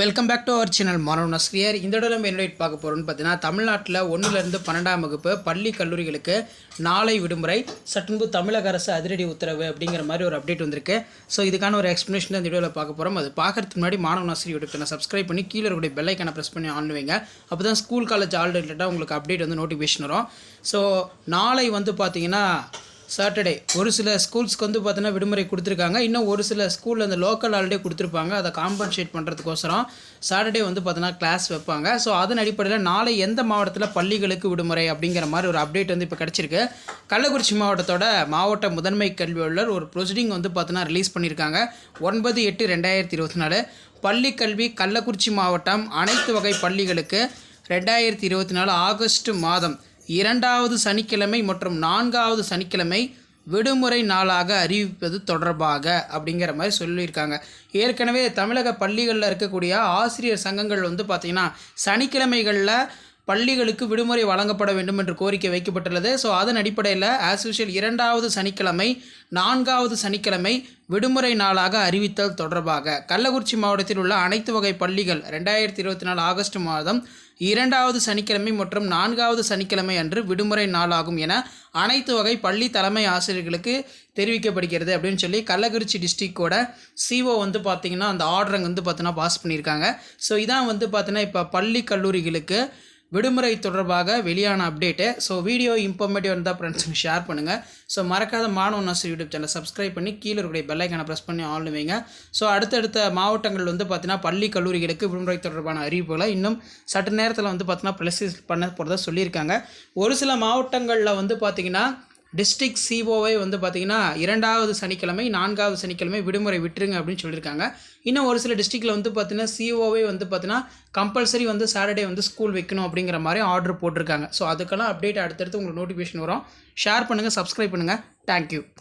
Welcome back to our channel மாணவ நஸ்ரியர். இந்த இடத்துல நம்ம என்ன பார்க்க போகிறோம்னு பார்த்தீங்கன்னா தமிழ்நாட்டில் ஒன்றுலேருந்து பன்னெண்டாம் வகுப்பு பள்ளி கல்லூரிகளுக்கு நாளை விடுமுறை சற்றுன்பு தமிழக அரசு அதிரடி உத்தரவு அப்படிங்கிற மாதிரி ஒரு அப்டேட் வந்திருக்கு. ஸோ இதுக்கான ஒரு எக்ஸ்ப்ளனேஷன் இந்த வீடியோவில் பார்க்க போகிறோம் அது பார்க்கறதுக்கு முன்னாடி மாணவ நஸ்ரி யூடியூப் சேனல் சப்ஸ்கிரைப் பண்ணி கீழே இருக்கக்கூடிய பெல்லைக்கான ப்ரெஸ் பண்ணி ஆன் வைங்க. அப்போ தான் ஸ்கூல் காலேஜ் ஆல் உங்களுக்கு அப்டேட் வந்து நோட்டிஃபிகேஷன் வரும். ஸோ நாளை வந்து பார்த்தீங்கன்னா சாட்டர்டே ஒரு சில ஸ்கூல்ஸ்க்கு வந்து பார்த்தீங்கன்னா விடுமுறை கொடுத்துருக்காங்க. இன்னும் ஒரு சில ஸ்கூலில் அந்த லோக்கல் ஹாலிடே கொடுத்துருப்பாங்க. அதை காம்பன்சேட் பண்ணுறதுக்கோசரம் சாட்டர்டே வந்து பார்த்தீங்கன்னா கிளாஸ் வைப்பாங்க. ஸோ அதன் அடிப்படையில் நாளை எந்த மாவட்டத்தில் பள்ளிகளுக்கு விடுமுறை அப்படிங்கிற மாதிரி ஒரு அப்டேட் வந்து இப்போ கிடச்சிருக்கு. கள்ளக்குறிச்சி மாவட்டத்தோட மாவட்ட முதன்மை கல்வி அலுவலர் ஒரு ப்ரொசீடிங் வந்து பார்த்தீங்கன்னா ரிலீஸ் பண்ணியிருக்காங்க. ஒன்பது எட்டு ரெண்டாயிரத்தி இருபத்தி நாலு. பள்ளி கல்வி கள்ளக்குறிச்சி மாவட்டம் அனைத்து வகை பள்ளிகளுக்கு ரெண்டாயிரத்தி இருபத்தி நாலு ஆகஸ்ட் மாதம் இரண்டாவது சனிக்கிழமை மற்றும் நான்காவது சனிக்கிழமை விடுமுறை நாளாக அறிவிப்பது தொடர்பாக அப்படிங்கிற மாதிரி சொல்லியிருக்காங்க. ஏற்கனவே தமிழக பள்ளிகளில் இருக்கக்கூடிய ஆசிரியர் சங்கங்கள் வந்து பார்த்திங்கன்னா சனிக்கிழமைகளில் பள்ளிகளுக்கு விடுமுறை வழங்கப்பட வேண்டும் என்று கோரிக்கை வைக்கப்பட்டுள்ளது. ஸோ அதன் அடிப்படையில் ஆஸ் யூஷுவல் இரண்டாவது சனிக்கிழமை நான்காவது சனிக்கிழமை விடுமுறை நாளாக அறிவித்தல் தொடர்பாக. கள்ளக்குறிச்சி மாவட்டத்தில் உள்ள அனைத்து வகை பள்ளிகள் ரெண்டாயிரத்தி இருபத்தி நாலு ஆகஸ்ட் மாதம் இரண்டாவது சனிக்கிழமை மற்றும் நான்காவது சனிக்கிழமை அன்று விடுமுறை நாளாகும் என அனைத்து வகை பள்ளி தலைமை ஆசிரியர்களுக்கு தெரிவிக்கப்படுகிறது அப்படின்னு சொல்லி கள்ளக்குறிச்சி டிஸ்ட்ரிக்டோட சிஓ வந்து பார்த்திங்கன்னா அந்த ஆர்டரை வந்து பார்த்தீங்கன்னா பாஸ் பண்ணியிருக்காங்க. ஸோ இதான் வந்து பார்த்தீங்கன்னா இப்போ பள்ளி கல்லூரிகளுக்கு விடுமுறை தொடர்பாக வெளியான அப்டேட்டு ஸோ வீடியோ இன்ஃபர்மேட்டிவ் இருந்தால் ஃப்ரெண்ட்ஸுக்கு ஷேர் பண்ணுங்கள் ஸோ மறக்காத மாணவ நர்சரி யூடியூப் சேனல் சப்ஸ்கிரைப் பண்ணி கீழே இருக்கக்கூடிய பெல்லைக்கான ப்ரெஸ் பண்ணி ஆன் வைங்க. ஸோ அடுத்தடுத்த மாவட்டங்கள் வந்து பார்த்தீங்கன்னா பள்ளி கல்லூரிகளுக்கு விடுமுறை தொடர்பான அறிவிப்புகளை இன்னும் சற்று நேரத்தில் வந்து பார்த்தீங்கன்னா ப்ளஸ் பண்ண போகிறதா சொல்லியிருக்காங்க. ஒரு சில மாவட்டங்களில் வந்து பார்த்திங்கன்னா டிஸ்ட்ரிக்ட் சிஓவை வந்து பார்த்திங்கன்னா இரண்டாவது சனிக்கிழமை நான்காவது சனிக்கிழமை விடுமுறை விட்டுருங்க அப்படின்னு சொல்லியிருக்காங்க இன்னும் ஒரு சில டிஸ்ட்ரிக்டில் வந்து பார்த்தீங்கன்னா சிஓவே வந்து பார்த்தீங்கன்னா கம்பல்சரி வந்து சாட்டர்டே வந்து ஸ்கூல் வைக்கணும் அப்படிங்கிற மாதிரி ஆர்டர் போட்டிருக்காங்க. ஸோ அதுக்கெல்லாம் அப்டேட் அடுத்தடுத்து உங்களுக்கு நோட்டிஃபிகேஷன் வரும். ஷேர் பண்ணுங்கள் சப்ஸ்கிரைப் பண்ணுங்கள் தேங்க்யூ